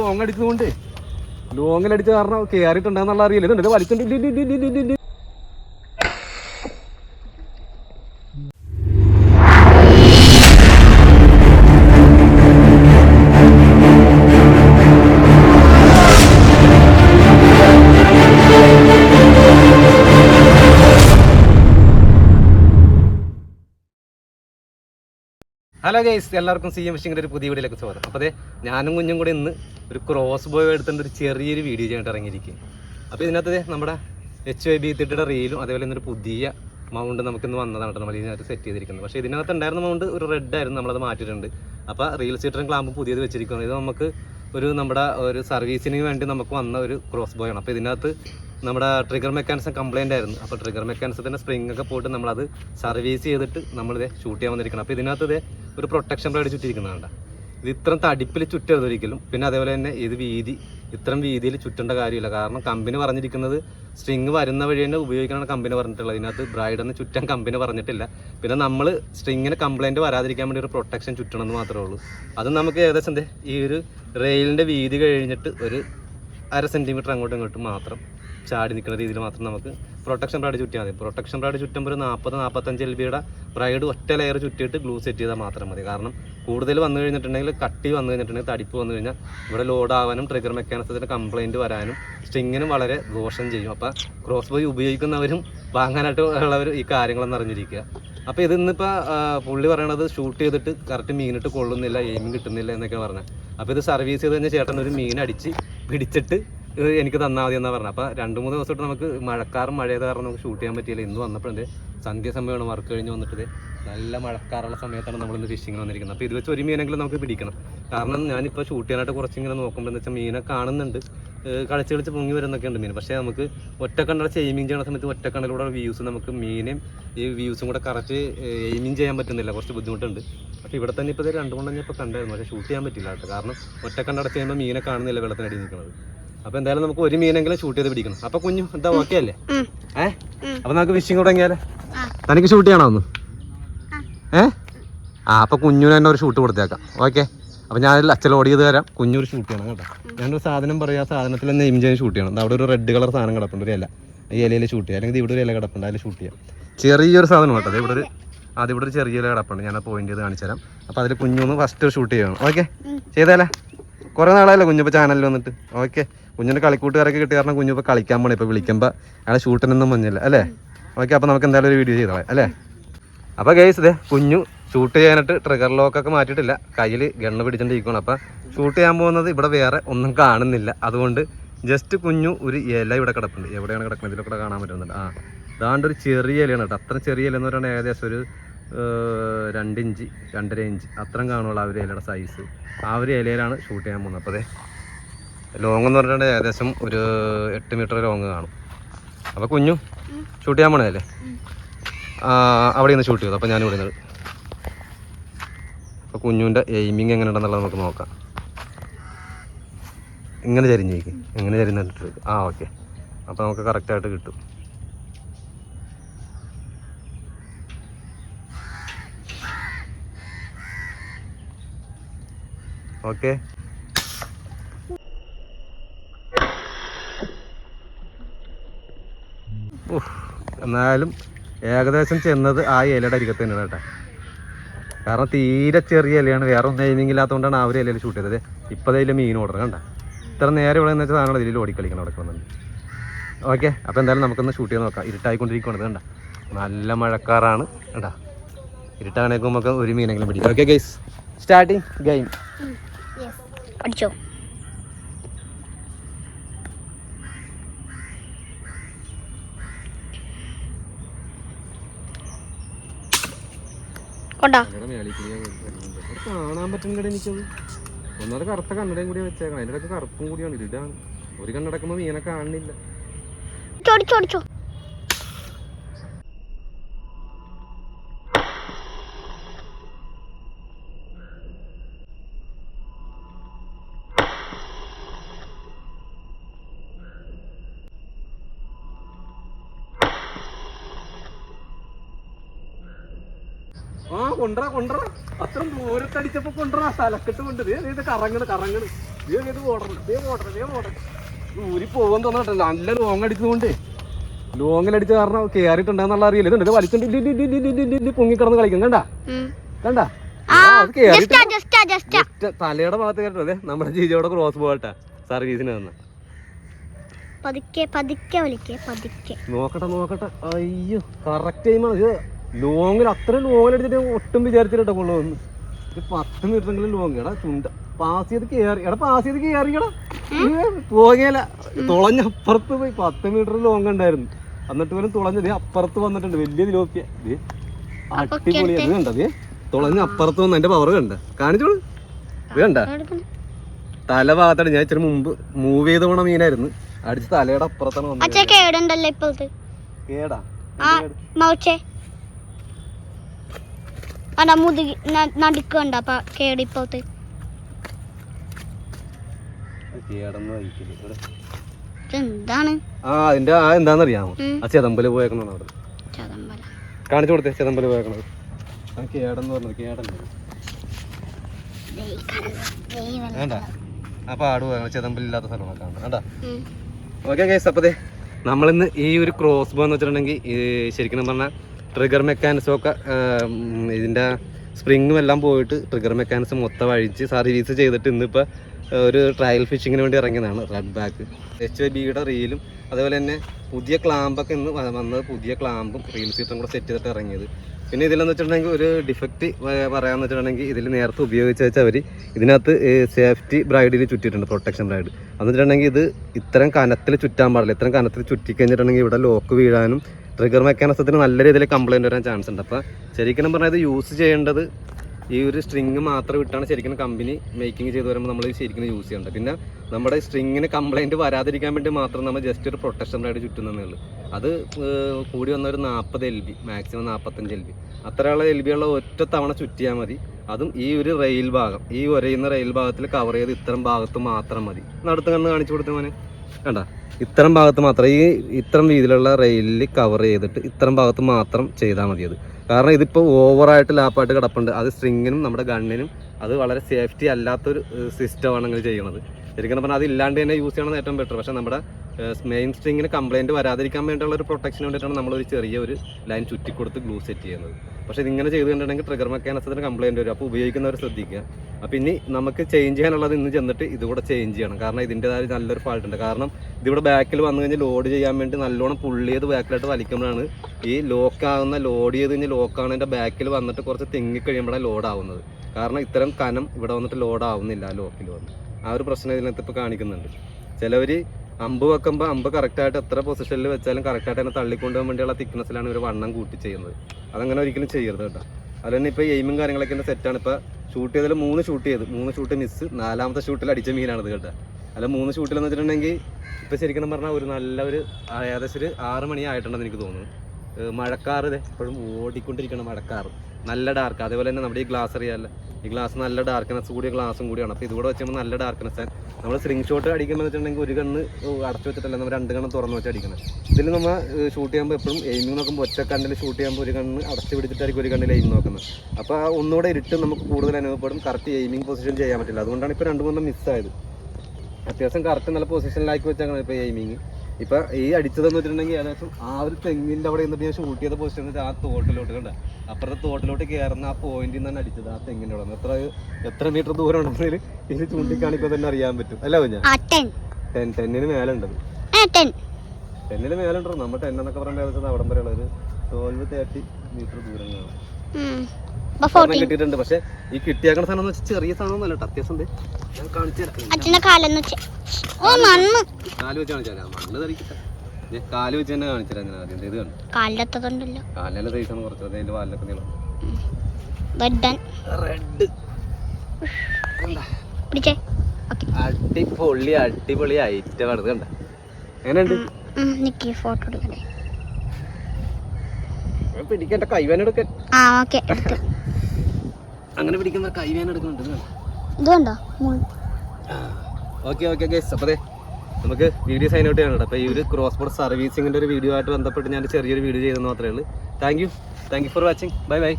Long അടിച്ചതുകൊണ്ട് ലോങ്ങിൽ അടിച്ച കാരണം കയറിയിട്ടുണ്ടെന്നുള്ള അറിയില്ല. ഇതുണ്ട് വലിച്ചുണ്ട് ഹലോ ഗൈസ് എല്ലാവർക്കും സി എം ഫിഷിങ്ങിന്റെ ഒരു പുതിയ വീഡിയോയിലേക്ക് സ്വാഗതം. അപ്പോൾ അതെ ഞാനും കുഞ്ഞും കൂടെ ഇന്ന് ഒരു ക്രോസ് ബോയ് എടുത്തിട്ട് ഒരു ചെറിയൊരു വീഡിയോ ചെയ്യാനായിട്ട് ഇറങ്ങിയിരിക്കും അപ്പോൾ ഇതിനകത്ത് നമ്മുടെ എച്ച് ഐ ബി തിട്ടിയുടെ റീലും അതേപോലെ ഇന്നൊരു പുതിയ മൗണ്ട് നമുക്കിന്ന് വന്നതാണ് കേട്ടോ നമ്മൾ ഇതിനകത്ത് സെറ്റ് ചെയ്തിരിക്കുന്നത്. പക്ഷേ ഇതിനകത്ത് ഉണ്ടായിരുന്ന മൗണ്ട് ഒരു റെഡ് ആയിരുന്നു നമ്മളത് മാറ്റിയിട്ടുണ്ട്. അപ്പോൾ റീൽ സീറ്ററും ക്ലാമ്പും പുതിയത് വെച്ചിരിക്കുന്നത് ഇത് നമുക്ക് ഒരു നമ്മുടെ ഒരു സർവീസിന് വേണ്ടി നമുക്ക് വന്ന ഒരു ക്രോസ് ബോയാണ് അപ്പോൾ ഇതിനകത്ത് നമ്മുടെ ട്രിഗർ മെക്കാനിസം കംപ്ലൈന്റ് ആയിരുന്നു. അപ്പോൾ ട്രിഗർ മെക്കാനിസത്തിന്റെ സ്പ്രിംഗ് ഒക്കെ പോയിട്ട് നമ്മളത് സർവീസ് ചെയ്തിട്ട് നമ്മൾ നമ്മളിത് ഷൂട്ട് ചെയ്യാൻ വന്നിരിക്കണം. അപ്പോൾ ഇതിനകത്ത് ഇതേ ഒരു പ്രൊട്ടക്ഷൻ ബ്ലേഡ് ചുറ്റിയിരിക്കുന്നതാണ് ഇത് ഇത്രയും തടിപ്പിൽ ചുറ്റരുത് ഒരിക്കലും. പിന്നെ അതേപോലെ തന്നെ ഇത് വീതി ഇത്രയും വീതിയിൽ ചുറ്റേണ്ട കാര്യമില്ല. കാരണം കമ്പനി പറഞ്ഞിരിക്കുന്നത് സ്ട്രിങ് വരുന്ന വഴി തന്നെ ഉപയോഗിക്കാനാണ് കമ്പനി പറഞ്ഞിട്ടുള്ളത്. ഇതിനകത്ത് ബ്രൈഡെന്ന് ചുറ്റാൻ കമ്പനി പറഞ്ഞിട്ടില്ല. പിന്നെ നമ്മൾ സ്ട്രിങ്ങിന് കംപ്ലൈന്റ് വരാതിരിക്കാൻ വേണ്ടി ഒരു പ്രൊട്ടക്ഷൻ ചുറ്റണം എന്ന് മാത്രമേ ഉള്ളൂ. അത് നമുക്ക് ഏകദേശം ഈ ഒരു റെയിലിന്റെ വീതി കഴിഞ്ഞിട്ട് ഒരു അര സെന്റിമീറ്റർ അങ്ങോട്ടും ഇങ്ങോട്ടും മാത്രം ചാടി നിൽക്കുന്ന രീതിയിൽ മാത്രം നമുക്ക് പ്രൊട്ടക്ഷൻ ബ്രാഡ് ചുറ്റിയാൽ മതി. പ്രൊട്ടക്ഷൻ ബ്രാഡ് ചുറ്റുമ്പോൾ ഒരു നാൽപ്പത് നാൽപ്പത്തഞ്ച് എൽ ബിയുടെ ബ്രൈഡ് ഒറ്റ ലെയർ ചുറ്റിയിട്ട് ഗ്ലൂ സെറ്റ് ചെയ്താൽ മാത്രം മതി. കാരണം കൂടുതൽ വന്നു കഴിഞ്ഞിട്ടുണ്ടെങ്കിൽ കട്ടി വന്നു കഴിഞ്ഞിട്ടുണ്ടെങ്കിൽ തടിപ്പ് വന്നു കഴിഞ്ഞാൽ ഇവിടെ ലോഡാവാനും ട്രിഗർ മെക്കാനിസത്തിന് കംപ്ലയിന്റ് വരാനും സ്റ്റിങ്ങിനും വളരെ ദോഷം ചെയ്യും. അപ്പോൾ ക്രോസ് ബോയ് ഉപയോഗിക്കുന്നവരും വാങ്ങാനായിട്ട് ഉള്ളവർ ഈ കാര്യങ്ങളൊന്നും അറിഞ്ഞിരിക്കുക. അപ്പോൾ ഇത് ഇന്നിപ്പോൾ പുള്ളി പറയണത് ഷൂട്ട് ചെയ്തിട്ട് കറക്റ്റ് മീനിട്ട് കൊള്ളുന്നില്ല എയിം കിട്ടുന്നില്ല എന്നൊക്കെ പറഞ്ഞത് അപ്പോൾ ഇത് സർവീസ് ചെയ്ത് കഴിഞ്ഞാൽ ചേട്ടൻ ഒരു മീൻ അടിച്ച് പിടിച്ചിട്ട് ഇത് എനിക്ക് തന്നാൽ മതി എന്നാ പറഞ്ഞത്. അപ്പോൾ രണ്ട് മൂന്ന് ദിവസമായിട്ട് നമുക്ക് മഴക്കാറും മഴയത് കാരണം നമുക്ക് ഷൂട്ട് ചെയ്യാൻ പറ്റിയില്ല. ഇന്ന് വന്നപ്പോഴേ സന്ധ്യ സമയമാണ് വർക്ക് കഴിഞ്ഞ് വന്നിട്ട് നല്ല മഴക്കാറുള്ള സമയത്താണ് നമ്മൾ ഇന്ന് ഫിഷിങ്ങിന് വന്നിരിക്കുന്നത്. അപ്പോൾ ഇത് വെച്ച് ഒരു മീനെങ്കിലും നമുക്ക് പിടിക്കണം. കാരണം ഞാനിപ്പോൾ ഷൂട്ട് ചെയ്യാനായിട്ട് കുറച്ചിങ്ങനെ നോക്കുമ്പോൾ വെച്ചാൽ മീനെ കാണുന്നുണ്ട്. കളിച്ച് കളിച്ച് പൊങ്ങി വരുന്നൊക്കെ ഉണ്ട് മീൻ. പക്ഷേ നമുക്ക് ഒറ്റക്കണ്ണട എയിമിങ് ചെയ്യുന്ന സമയത്ത് ഒറ്റക്കണ്ണിലൂടെ വ്യൂസ് നമുക്ക് മീനും ഈ വ്യൂസും കൂടെ കറക്റ്റ് എയിമിങ് ചെയ്യാൻ പറ്റുന്നില്ല. കുറച്ച് ബുദ്ധിമുട്ടുണ്ട്. അപ്പോൾ ഇവിടെ തന്നെ ഇപ്പോൾ രണ്ട് തന്നെ ഇപ്പോൾ കണ്ടായിരുന്നു. പക്ഷേ ഷൂട്ട് ചെയ്യാൻ പറ്റില്ല കാരണം ഒറ്റക്കണ്ണടച്ച് ചെയ്യുമ്പോൾ മീനെ കാണുന്നില്ല വെള്ളത്തിനടി നിൽക്കുന്നത്. അപ്പോൾ എന്തായാലും നമുക്ക് ഒരു മീനെങ്കിലും ഷൂട്ട് ചെയ്ത് പിടിക്കണം. അപ്പൊ കുഞ്ഞു എന്താ ഓക്കെ അല്ലേ? ഏ? അപ്പോൾ നമുക്ക് ഫിഷിംഗ് തുടങ്ങിയാലേ തനിക്ക് ഷൂട്ട് ചെയ്യണോ ഒന്ന് ഏ? ആ അപ്പൊ കുഞ്ഞുന് തന്നെ ഒരു ഷൂട്ട് കൊടുത്തേക്കാം. ഓക്കെ അപ്പൊ ഞാൻ അച്ഛൻ ഓടി ചെയ്ത് തരാം. കുഞ്ഞൊരു ഷൂട്ട് ചെയ്യണം കേട്ടോ. ഞാനൊരു സാധനം പറയാം. ആ സാധനത്തിൽ എയിം ചെയ്യാൻ ഷൂട്ട് ചെയ്യണം. അവിടെ ഒരു റെഡ് കളർ സാധനം കിടപ്പുണ്ട് ഒരു ഇല. ഈ ഇലയിൽ ഷൂട്ട് ചെയ്യാം. അല്ലെങ്കിൽ ഇവിടെ ഒരു ഇല കിടപ്പുണ്ട് അതിൽ ഷൂട്ട് ചെയ്യാം. ചെറിയൊരു സാധനം കേട്ടോ. ഇവിടെ ഒരു അതിവിടെ ഇവിടെ ഒരു ചെറിയ ഇല കിടപ്പുണ്ട്. ഞാൻ പോയിന്റ് ചെയ്ത് കാണിച്ചു തരാം. അപ്പോൾ അതിൽ കുഞ്ഞൊന്ന് ഫസ്റ്റ് ഷൂട്ട് ചെയ്യണം. ഓക്കെ ചെയ്താലേ? കുറേ നാളായല്ലോ കുഞ്ഞുപ്പ ചാനലിൽ വന്നിട്ട്. ഓക്കെ കുഞ്ഞിന്റെ കളിക്കൂട്ടുകാരൊക്കെ കിട്ടിയ കാരണം കുഞ്ഞുപ്പ കളിക്കാൻ പോണേ ഇപ്പോൾ വിളിക്കുമ്പോൾ അയാളെ ഷൂട്ടിനൊന്നും മഞ്ഞില്ല അല്ലേ? ഓക്കെ അപ്പോൾ നമുക്ക് എന്തായാലും ഒരു വീഡിയോ ചെയ്തോളാം അല്ലേ? അപ്പോൾ ഗൈസ് ഇതേ കുഞ്ഞു ഷൂട്ട് ചെയ്യാനായിട്ട് ട്രിഗർ ലോക്കൊക്കെ മാറ്റിയിട്ടില്ല. കയ്യിൽ ഗണ്ണ് പിടിച്ചിട്ടിരിക്കണം അപ്പോൾ ഷൂട്ട് ചെയ്യാൻ പോകുന്നത് ഇവിടെ വേറെ ഒന്നും കാണുന്നില്ല. അതുകൊണ്ട് ജസ്റ്റ് കുഞ്ഞു ഒരു ഇല ഇവിടെ കിടപ്പുണ്ട്. എവിടെയാണ് കിടക്കുന്നത് ഇതിലൊക്കെ കാണാൻ പറ്റുന്നുണ്ട്. ആ ഇതാണ്ട് ഒരു ചെറിയ ഇലയാണ് കേട്ടോ. അത്ര ചെറിയ ഇല എന്ന് പറയുന്നത് ഏകദേശം ഒരു രണ്ട് ഇഞ്ച് രണ്ടര ഇഞ്ച്. അത്രയും കാണുള്ളൂ ആ ഒരു ഇലയുടെ സൈസ് ആ ഒരു ഇലയിലാണ് ഷൂട്ട് ചെയ്യാൻ പോകുന്നത്. അപ്പോൾ ലോങ് എന്ന് പറഞ്ഞാൽ ഏകദേശം ഒരു എട്ട് മീറ്റർ ലോങ് കാണും. അപ്പോൾ കുഞ്ഞു ഷൂട്ട് ചെയ്യാൻ പോണേ അവിടെ നിന്ന് ഷൂട്ട് ചെയ്തു. അപ്പോൾ ഞാൻ ഇവിടെ നിന്ന് അപ്പോൾ കുഞ്ഞുവിന്റെ എയിമിങ് എങ്ങനെ ഉണ്ടെന്നുള്ളത് നമുക്ക് നോക്കാം. ഇങ്ങനെ ചരിഞ്ഞിരിക്കും. ഇങ്ങനെ ചരിഞ്ഞിട്ട് ആ ഓക്കെ അപ്പോൾ നമുക്ക് കറക്റ്റായിട്ട് കിട്ടും. ഓക്കെ. എന്നാലും ഏകദേശം ചെന്നത് ആ ഇലയുടെ അരികത്ത് തന്നെയാണ് കേട്ടോ. കാരണം തീരെ ചെറിയ ഇലയാണ് വേറെ ഒന്നും എയിമിങ് ഇല്ലാത്തതുകൊണ്ടാണ് ആ ഒരു ഇലയിൽ ഷൂട്ട് ചെയ്തത്. ഇപ്പം അതിൽ മീൻ ഓർഡർ കണ്ട? ഇത്ര നേരെ ഇവിടെ എന്ന് വെച്ചാൽ സാധനം ഇതിൽ ഓടിക്കളിക്കണം അവിടെ വന്നിട്ട് ഓക്കെ അപ്പോൾ എന്തായാലും നമുക്കൊന്ന് ഷൂട്ട് ചെയ്ത് നോക്കാം. ഇരുട്ടായിക്കൊണ്ടിരിക്കുകയാണ് കണ്ട? നല്ല മഴക്കാറാണ് കേട്ടോ ഇരുട്ടാണേക്കുമ്പോൾ ഒരു മീനെങ്കിലും പിടിക്കാം. ഓക്കെ ഗൈസ് സ്റ്റാർട്ടിങ് ഗെയിം അടിച്ചോ. കൊണ്ടാ. കാണാൻ പറ്റുന്നുണ്ട് എനിക്കത് ഒന്നാമത് കറുത്ത കണ്ണടയും കൂടി വെച്ചേക്കണം. അതിന്റെ കറുപ്പും കൂടിയാണ് ഇതാണ്. ഒരു കണ്ണടക്കുമ്പോൾ മീനെ കാണുന്നില്ല. അടിച്ചോ. കൊണ്ടറ കൊണ്ടറ അത്ര ദൂരത്തടിച്ചപ്പോ കൊണ്ടുവരാ. തലക്കെട്ട് കൊണ്ട് ദേ ഇത് കറങ്ങണ് കറങ്ങണ്. ദേ ഇത് ഓടണം ദേ ഓടണം ദേ ഓടണം. ഊരി പോകാൻ തോന്നട്ടെ. നല്ല ലോങ് അടിച്ചതുകൊണ്ട്. ലോങ്ങിലടിച്ച കാരണം കേറിയിട്ടുണ്ടെന്നുള്ള അറിയില്ല. ഇതുണ്ട് വലിച്ചിട്ട് പൊങ്ങിക്കിടന്ന് കളിക്കും. കണ്ട? കണ്ട? തലയുടെ ഭാഗത്ത് കേട്ടോ അതെ നമ്മുടെ ജിജോടെ ക്രോസ് പോകട്ടെ. സർവീസിന് തന്നെ പതുക്കെ പതുക്കെ വലിക്കേ പതുക്കെ. നോക്കട്ടെ നോക്കട്ടെ. അയ്യോ കറക്റ്റ് ടൈമാണ് ഇത് ലോങ്ങിൽ അത്ര ലോങ്ങിൽ എടുത്തിട്ട് ഒട്ടും വിചാരിച്ചിട്ടോ കൊള്ളുമെന്ന് ഇത് പത്ത് മീറ്ററെങ്കിലും ലോങ് എടാ ചുണ്ട. പാസ് ചെയ്ത് കയറി എടാ പാസ് ചെയ്ത് കയറിയടാ പോകല തുളഞ്ഞ അപ്പുറത്ത് പോയി പത്ത് മീറ്റർ ലോങ് ഉണ്ടായിരുന്നു. എന്നിട്ട് പോലും തുളഞ്ഞത് അപ്പുറത്ത് വന്നിട്ടുണ്ട്. വലിയ തിലോപ്പിയ അടിപൊളി. അത് കണ്ടത് തുളഞ്ഞ അപ്പുറത്ത് വന്ന് എന്റെ പവർ കണ്ട? കാണിച്ചോളൂ. ഇത് കണ്ട? തല ഭാഗത്താണ്. ഞാൻ ഇച്ചിരി മുമ്പ് മൂവ് ചെയ്ത് പോണ മീനായിരുന്നു. അടിച്ച് തലയുടെ അപ്പുറത്താണ് വന്നത്. കേടാ? അടാ മുതുകി നടുക്കുണ്ട്. അപ്പൊ കേടിപ്പോത്ത്. എന്താണ് ആ അതിന്റെ ആ എന്താണെന്നറിയാമോ ഉം. ആ ചെതമ്പൽ പോയേക്കണോ അവിടെ. ചതമ്പല. കാണിച്ചു കൊടുത്തേ ചെതമ്പൽ പോയേക്കണത്. ആ കേടെന്ന് പറഞ്ഞത് കേടല്ലേ? വേണ്ട. ആ പാട് പോയ ചെതമ്പലില്ലാത്ത സ്ഥലങ്ങളൊക്കെ ആണ് വേണ്ട. ഓക്കെ ഗൈസ് അപ്പോൾ നമ്മളിന്ന് ഈ ഒരു ക്രോസ് ബോ എന്ന് വെച്ചിട്ടുണ്ടെങ്കിൽ ശരിക്കും പറഞ്ഞാൽ ട്രിഗർ മെക്കാനിസം ഒക്കെ ഇതിന്റെ സ്പ്രിങ്ങും എല്ലാം പോയിട്ട് ട്രിഗർ മെക്കാനിസം മൊത്തം അഴിച്ച് സർവീസ് ചെയ്തിട്ട് ഇന്നിപ്പോൾ ഒരു ട്രയൽ ഫിഷിങ്ങിന് വേണ്ടി ഇറങ്ങിയതാണ് റെഡ് ബാക്ക് എച്ച് വൈ ബിയുടെ റീലും അതുപോലെ തന്നെ പുതിയ ക്ലാമ്പൊക്കെ ഇന്ന് വന്നത് പുതിയ ക്ലാമ്പും റീൽ സീറ്റും കൂടെ സെറ്റ് ചെയ്തിട്ട് ഇറങ്ങിയത്. പിന്നെ ഇതിലെന്ന് വെച്ചിട്ടുണ്ടെങ്കിൽ ഒരു ഡിഫക്റ്റ് പറയാമെന്ന് വെച്ചിട്ടുണ്ടെങ്കിൽ ഇതിൽ നേരത്തെ ഉപയോഗിച്ച് വെച്ചാൽ അവർ ഇതിനകത്ത് സേഫ്റ്റി ബ്രൈഡിൽ ചുറ്റിയിട്ടുണ്ട് പ്രൊട്ടക്ഷൻ ബ്രൈഡ് അതെന്ന് വെച്ചിട്ടുണ്ടെങ്കിൽ ഇത് ഇത്തരം കനത്തിൽ ചുറ്റാൻ പാടില്ല. ഇത്തരം കനത്തിൽ ചുറ്റി കഴിഞ്ഞിട്ടുണ്ടെങ്കിൽ ഇവിടെ ലോക്ക് വീഴാനും ട്രിഗർ മെക്കാനിസത്തിന് നല്ല രീതിയിൽ കംപ്ലൈന്റ് വരാൻ ചാൻസ് ഉണ്ട്. അപ്പോൾ ശരിക്കും പറഞ്ഞാൽ യൂസ് ചെയ്യേണ്ടത് ഈ ഒരു സ്ട്രിങ് മാത്രം ഇട്ടാണ് ശരിക്കും കമ്പനി മേക്കിംഗ് ചെയ്ത് വരുമ്പോൾ നമ്മൾ ശരിക്കും യൂസ് ചെയ്യേണ്ടത്. പിന്നെ നമ്മുടെ സ്ട്രിങ്ങിന് കംപ്ലൈന്റ് വരാതിരിക്കാൻ വേണ്ടി മാത്രം നമ്മൾ ജസ്റ്റ് ഒരു പ്രൊട്ടക്ഷൻ റൈഡ് ചുറ്റുന്നതേ ഉള്ളൂ. അത് കൂടി വന്ന ഒരു നാൽപ്പത് എൽ ബി മാക്സിമം നാൽപ്പത്തഞ്ച് എൽ ബി അത്രയുള്ള എൽ ഉള്ള ഒറ്റ തവണ ചുറ്റിയാൽ മതി. അതും ഈ ഒരു റെയിൽ ഭാഗം ഈ ഒരയുന്ന റെയിൽ ഭാഗത്തിൽ കവർ ചെയ്ത് ഇത്തരം ഭാഗത്ത് മാത്രം മതി. നടുത്ത് കാണിച്ചു കൊടുത്തു മോനെ. കണ്ട? ഇത്തരം ഭാഗത്ത് മാത്രം ഈ ഇത്തരം രീതിയിലുള്ള റെയിലിൽ കവർ ചെയ്തിട്ട് ഇത്തരം ഭാഗത്ത് മാത്രം ചെയ്താൽ മതി അത്. കാരണം ഇതിപ്പോൾ ഓവറായിട്ട് ലാപ്പായിട്ട് കിടപ്പുണ്ട്. അത് സ്ട്രിങ്ങിനും നമ്മുടെ ഗണ്ണിനും അത് വളരെ സേഫ്റ്റി അല്ലാത്തൊരു സിസ്റ്റമാണ് അങ്ങനെ ചെയ്യണത്. ശരിക്കും പറഞ്ഞാൽ അത് ഇല്ലാണ്ട് തന്നെ യൂസ് ചെയ്യണമെന്ന് ഏറ്റവും ബെറ്റർ പക്ഷേ നമ്മുടെ മെയിൻ സ്ട്രിങ്ങിന് കംപ്ലൈന്റ് വരാതിരിക്കാൻ വേണ്ടിയുള്ള ഒരു പ്രൊട്ടക്ഷന് വേണ്ടിയിട്ടാണ് നമ്മളൊരു ചെറിയ ഒരു ലൈൻ ചുറ്റി കൊടുത്ത് ഗ്ലൂ സെറ്റ് ചെയ്യുന്നത്. പക്ഷേ ഇതിങ്ങനെ ചെയ്ത് കണ്ടിട്ടുണ്ടെങ്കിൽ ട്രിഗർ മെക്കാനിസത്തിന് കംപ്ലൈന്റ് വരും. അപ്പോൾ ഉപയോഗിക്കുന്നവർ ശ്രദ്ധിക്കുക. അപ്പോൾ ഇനി നമുക്ക് ചേഞ്ച് ചെയ്യാനുള്ളത് ഇന്ന് ചെന്നിട്ട് ഇതുകൂടെ ചേഞ്ച് ചെയ്യണം. കാരണം ഇതിന്റെതായ നല്ലൊരു ഫാൾട്ട് ഉണ്ട്. കാരണം ഇതിവിടെ ബാക്കിൽ വന്നു കഴിഞ്ഞാൽ ലോഡ് ചെയ്യാൻ വേണ്ടി നല്ലോണം പുള്ളി ചെയ്ത് ബാക്കിലായിട്ട് വലിക്കുമ്പോഴാണ് ഈ ലോക്ക് ആകുന്ന ലോഡ് ചെയ്ത് കഴിഞ്ഞാൽ ലോക്കാണ് എന്റെ ബാക്കിൽ വന്നിട്ട് കുറച്ച് തിങ്ങിക്കഴിയുമ്പോഴാണ് കഴിയുമ്പോഴാണ് ലോഡ് ആവുന്നത്. കാരണം ഇത്തരം കനം ഇവിടെ വന്നിട്ട് ലോഡാവുന്നില്ല ലോക്കിൽ വന്ന്. ആ ഒരു പ്രശ്നം ഇതിനകത്ത് ഇപ്പോൾ കാണിക്കുന്നുണ്ട്. ചിലവർ അമ്പ് വെക്കുമ്പോൾ അമ്പ് കറക്റ്റായിട്ട് എത്ര പൊസിഷനിൽ വെച്ചാലും കറക്റ്റായിട്ട് തന്നെ തള്ളിക്കൊണ്ടുപോകാൻ വേണ്ടിയുള്ള തിക്നെസ്സിലാണ് ഒരു വണ്ണം കൂട്ടി ചെയ്യുന്നത് അതങ്ങനെ ഒരിക്കലും ചെയ്യരുത് കേട്ടോ. അത് തന്നെ ഇപ്പോൾ എയിമും കാര്യങ്ങളൊക്കെ സെറ്റാണ് ഇപ്പോൾ ഷൂട്ട് ചെയ്തതിൽ മൂന്ന് ഷൂട്ട് ചെയ്ത്. മൂന്ന് ഷൂട്ട് മിസ് നാലാമത്തെ ഷൂട്ടിൽ അടിച്ച മീനാണിത് കേട്ടോ. അല്ല മൂന്ന് ഷൂട്ടിൽ എന്ന് വെച്ചിട്ടുണ്ടെങ്കിൽ ഇപ്പോൾ ശരിക്കും പറഞ്ഞാൽ ഒരു നല്ല ഒരു ഏകദേശം ഒരു ആറ് മണി ആയിട്ടുണ്ടെന്ന് എനിക്ക് തോന്നുന്നു. മഴക്കാറ് എപ്പോഴും ഓടിക്കൊണ്ടിരിക്കണം മഴക്കാറ്. നല്ല ഡാർക്ക് അതേപോലെ തന്നെ നമ്മുടെ ഈ ഗ്ലാസ് അറിയാമല്ലോ ഈ ഗ്ലാസ് നല്ല ഡാർക്ക്നെസ് കൂടിയ ഗ്ലാസും കൂടിയാണ്. അപ്പോൾ ഇതുകൂടെ വെച്ചുമ്പോൾ നല്ല ഡാർക്ക്നെസ് നമ്മൾ സ്ട്രിങ് ഷോട്ട് അടിക്കുമ്പോൾ വെച്ചിട്ടുണ്ടെങ്കിൽ ഒരു കണ്ണ് അടച്ചു വെച്ചിട്ടല്ല നമ്മൾ രണ്ട് കണ്ണ് തുറന്ന് വെച്ച് അടിക്കണം. ഇതിൽ നമ്മൾ ഷൂട്ട് ചെയ്യുമ്പോൾ എപ്പോഴും എയിമിങ് നോക്കുമ്പോൾ ഒറ്റ കണ്ണിൽ ഷൂട്ട് ചെയ്യുമ്പോൾ ഒരു കണ്ണ് അടച്ചു പിടിച്ചിട്ടായിരിക്കും ഒരു കണ്ണിൽ എയിം നോക്കുന്നത്. അപ്പോൾ ആ ഒന്നുകൂടെ ഇരുട്ട് നമുക്ക് കൂടുതൽ അനുഭവപ്പെടും. കറക്റ്റ് എയിമിങ് പൊസിഷൻ ചെയ്യാൻ പറ്റില്ല. അതുകൊണ്ടാണ് ഇപ്പോൾ രണ്ട് മൂന്നും മിസ്സായത് അത്യാവശ്യം കറക്റ്റ് നല്ല പൊസിഷനിലാക്കി വെച്ചാൽ ഇപ്പോൾ എയിമിങ് ഇപ്പൊ ഈ അടിച്ചതെന്ന് വെച്ചിട്ടുണ്ടെങ്കിൽ ഏകദേശം ആ ഒരു തെങ്ങിന്റെ അവിടെ നിന്നിട്ട് ഞാൻ ഷൂട്ട് ചെയ്ത പൊസിഷൻ വെച്ചാൽ ആ തോട്ടിലോട്ട് കണ്ട? അപ്പുറത്തെ തോട്ടിലോട്ട് കയറുന്ന ആ പോയിന്റിൽ നിന്നാണ് അടിച്ചത് ആ തെങ്ങിന്റെ അവിടെ എത്ര എത്ര മീറ്റർ ദൂരം ഉണ്ടെന്നതിൽ ഇത് ചൂണ്ടിക്കാണിപ്പോ തന്നെ അറിയാൻ പറ്റും. അല്ല കുഞ്ഞ? ടെൻ ടെന്നിന് മേലെ ഉണ്ട് ആ ടെൻ ടെന്നിന് മേലെ ഉണ്ടോ നമ്മൾ ടെൻ എന്നൊക്കെ പറഞ്ഞ ഏകദേശം അവിടം വരെ ഉള്ളത് ട്വൽവ് തേർട്ടി മീറ്റർ ദൂരം കാണും. കിട്ടിയിട്ടുണ്ട്. പക്ഷെ ഈ കിട്ടിയേക്കണ സാധനം ചെറിയ സാധനം അത്യാവശ്യം അച്ഛന്റെ കാലെന്ന് ഓ മണ്ണ്. കാൽ വെച്ച് മണ്ണ് തെറിക്കട്ടെ. കാൽ വെച്ച് തന്നെ കാണിച്ചാൽ ഞാൻ ആദ്യം. ഇത് കണ്ടു? കാലിലെത്തതുണ്ടല്ലോ കാലിലെ സൈസാണ് കുറച്ച്. അതിന്റെ വാലിലൊക്കെ നീളം. റെഡ് പിടിച്ചേ. അടിപൊളി അടിപൊളി ഐറ്റം ആണ്. കണ്ട? എങ്ങനെയുണ്ട്? നിക്ക് ഫോട്ടോ എടുക്കണേ പിടിക്കേണ്ട കൈവനെടുക്കാൻ ആ ഓക്കെ. അങ്ങനെ? ഇത് കണ്ടോ? മുൾ ഓക്കെ ഓക്കെ ഗൈസ് അപ്പോൾ നമുക്ക് വീഡിയോ സൈൻ ഔട്ട് ചെയ്യണം അപ്പോൾ ഈ ഒരു ക്രോസ് ബോർഡ് സർവീസിങ്ങിന്റെ ഒരു വീഡിയോ ആയിട്ട് ബന്ധപ്പെട്ട് ഞാൻ ചെറിയൊരു വീഡിയോ ചെയ്തെന്ന് മാത്രമേ ഉള്ളൂ. Thank you thank you for watching bye bye